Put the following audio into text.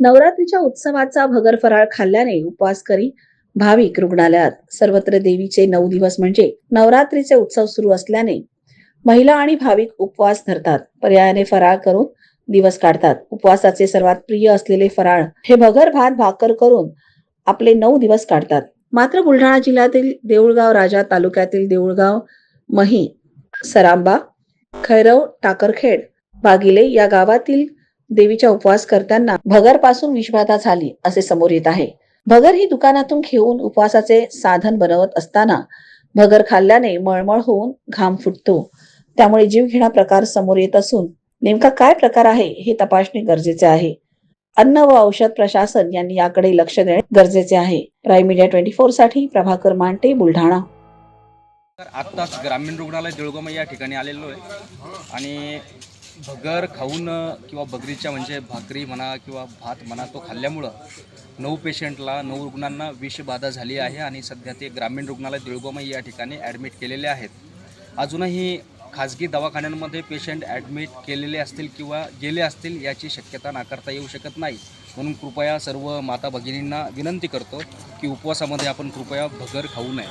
नवरात्रीच्या उत्सवाचा भगर फराळ खाल्ल्याने उपवास करी भाविक रुग्णालयात. सर्वत्र देवीचे नऊ दिवस म्हणजे नवरात्रीचे उत्सव सुरू असल्याने महिला आणि भाविक उपवास धरतात. पर्यायाने फराळ करून दिवस काढतात. उपवासाचे सर्वात प्रिय असलेले फराळ हे भगर भात भाकर करून आपले नऊ दिवस काढतात. मात्र बुलढाणा जिल्ह्यातील देऊळगाव राजा तालुक्यातील देऊळगाव मही सरांबा खैरव टाकरखेड बागिले या गावातील देवीच्या उपवास करताना भगरपासून विषबाधा झाली असे समोर येत आहे. भगर ही दुकानातून घेऊन उपवासाचे साधन बनवत असताना भगर खाल्ल्याने मळमळ होऊन घाम फुटतो. त्यामुळे जीवघेणा प्रकार समोर येत असून नेमका काय प्रकार आहे हे तपासणे गरजेचे आहे. अन्न व औषध प्रशासन यांनी याकडे लक्ष देणे गरजेचे आहे. प्राईम मीडिया ट्वेंटी फोरसाठी प्रभाकर मांटे बुलढाणा. आत्ताच ग्रामीण रुग्णालय देऊळगाव या ठिकाणी आलेलो आहे. आणि भगर खाऊन किंवा बगरीच्या म्हणजे भाकरी म्हणा किंवा भात म्हणा तो खाल्ल्यामुळं नऊ पेशंटला नऊ रुग्णांना विषबाधा झाली आहे आणि सध्या ते ग्रामीण रुग्णालय देऊळगाव या ठिकाणी ॲडमिट केलेले आहेत. अजूनही खाजगी दवाखान्यांमध्ये पेशंट ॲडमिट केलेले असतील किंवा गेले असतील याची शक्यता नाकारता येऊ शकत नाही. म्हणून कृपया सर्व माता भगिनींना विनंती करतो की उपवासामध्ये आपण कृपया भगर खाऊ नये.